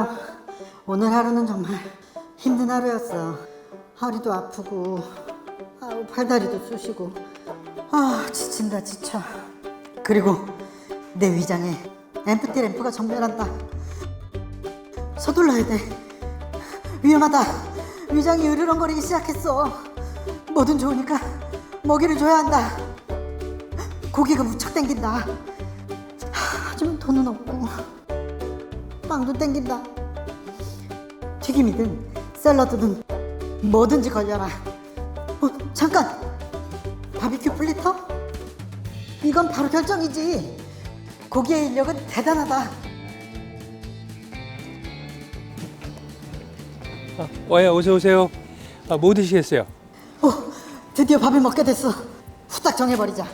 아, 오늘 하루는 정말 힘든 하루였어. 허리도 아프고, 아우, 팔다리도 쑤시고, 아, 지친다, 지쳐. 그리고 내 위장에 엠프티 램프가 전멸한다. 서둘러야 돼. 위험하다. 위장이 으르렁거리기 시작했어. 뭐든 좋으니까 먹이를 줘야 한다. 고기가 무척 땡긴다. 하지만 돈은 없고 빵도 땡긴다. 튀김이든 샐러드든 뭐든지 걸려라. 어, 잠깐. 바비큐 플리터? 이건 바로 결정이지. 고기의 인력은 대단하다. 아, 와요 어서 오세요. 아, 뭐 드시겠어요? 어, 드디어 밥을 먹게 됐어. 후딱 정해버리자.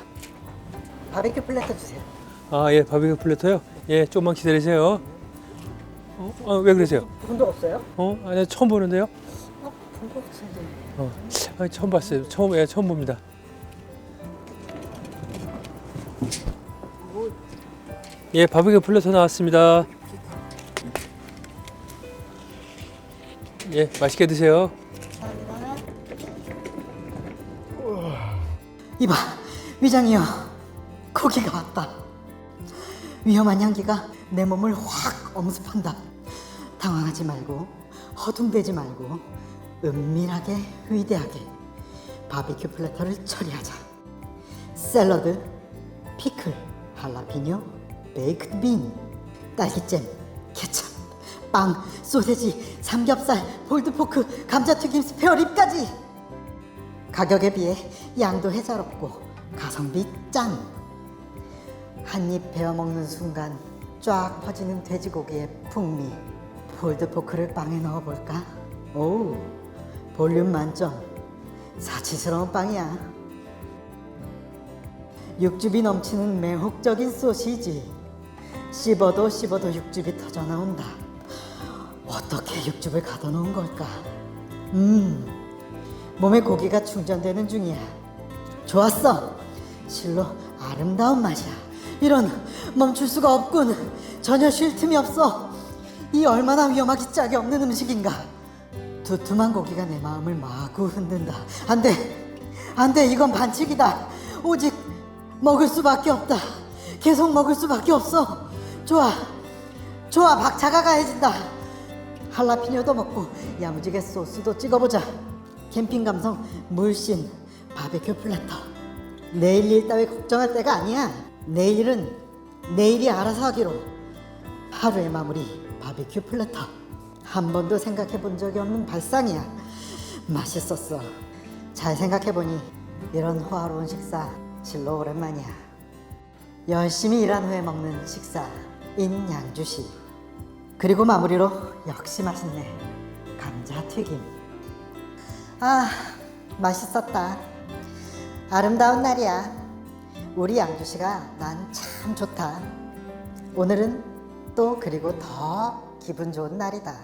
바비큐 플래터 주세요. 아, 예, 바비큐 플래터요. 예, 조금만 기다리세요. 어, 아, 왜 그러세요? 분도 없어요? 어, 아니 처음 보는데요. 어, 분도 없는데. 어, 아, 처음 봤어요. 처음, 예, 처음 봅니다. 예, 바비큐 플래터 나왔습니다. 예, 맛있게 드세요. 이봐, 위장이요. 고기가 왔다. 위험한 향기가 내 몸을 확 엄습한다. 당황하지 말고, 허둥대지 말고, 은밀하게, 위대하게 바비큐 플래터를 처리하자. 샐러드, 피클, 할라피뇨, 베이크드 빈, 딸기잼, 케첩, 빵, 소세지, 삼겹살, 볼드포크, 감자튀김, 스페어립까지. 가격에 비해 양도 해자롭고 가성비 짱. 한 입 베어 먹는 순간 쫙 퍼지는 돼지고기의 풍미. 폴드포크를 빵에 넣어 볼까? 오, 볼륨 만점. 사치스러운 빵이야. 육즙이 넘치는 매혹적인 소시지. 씹어도 씹어도 육즙이 터져 나온다. 어떻게 육즙을 가둬놓은 걸까? 음. 몸에 고기가 충전되는 중이야. 좋았어. 실로 아름다운 맛이야. 이런 멈출 수가 없군. 전혀 쉴 틈이 없어. 이 얼마나 위험하기 짝이 없는 음식인가. 두툼한 고기가 내 마음을 마구 흔든다. 안 돼. 안 돼. 이건 반칙이다. 오직 먹을 수밖에 없다. 계속 먹을 수밖에 없어. 좋아. 좋아. 박차가 가해진다. 할라피뇨도 먹고 야무지게 소스도 찍어보자. 캠핑 감성 물씬 바베큐 플래터. 내일 일 따위 걱정할 때가 아니야. 내일은 내일이 알아서 하기로. 하루의 마무리 바베큐 플래터. 한 번도 생각해 본 적이 없는 발상이야. 맛있었어. 잘 생각해 보니 이런 호화로운 식사 실로 오랜만이야. 열심히 일한 후에 먹는 식사 인양주시. 그리고 마무리로 역시 맛있네. 감자 튀김. 아, 맛있었다. 아름다운 날이야. 우리 양주 씨가 난 참 좋다. 오늘은 또 그리고 더 기분 좋은 날이다.